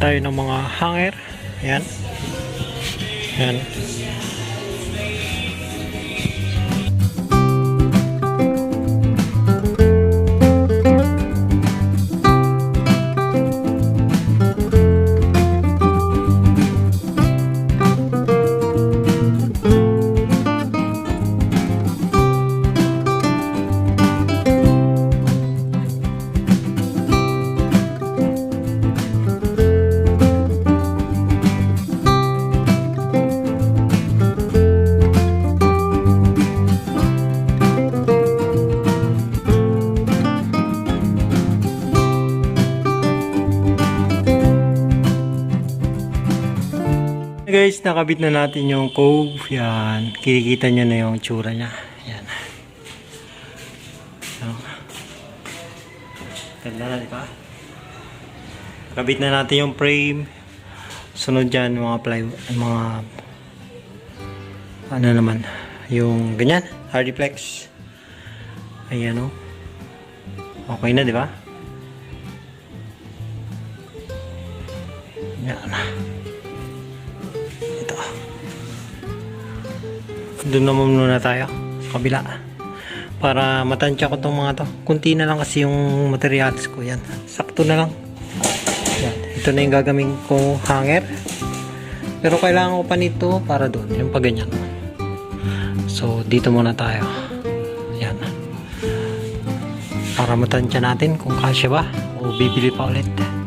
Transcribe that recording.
tayo ng mga hanger. Ayan. Ayan. Guys, nakabit na natin yung cove. Yan. Kikita nyo na yung tsura niya. Yan. So. Ganda na, di ba? Nakabit na natin yung frame. Sunod dyan, mga plywood, mga ano naman, yung ganyan, hardiplex. Ayan o. Okay na, di ba? Yan na. Doon naman muna tayo sa kabila. Para matansya ko tong mga to. Kunti na lang kasi yung materials ko. Yan. Sakto na lang. Yan. Ito na yung gagawin kong hanger. Pero kailangan ko pa nito para doon. Yung pa ganyan. So, dito muna tayo. Yan. Para matansya natin kung kasya ba o bibili pa ulit.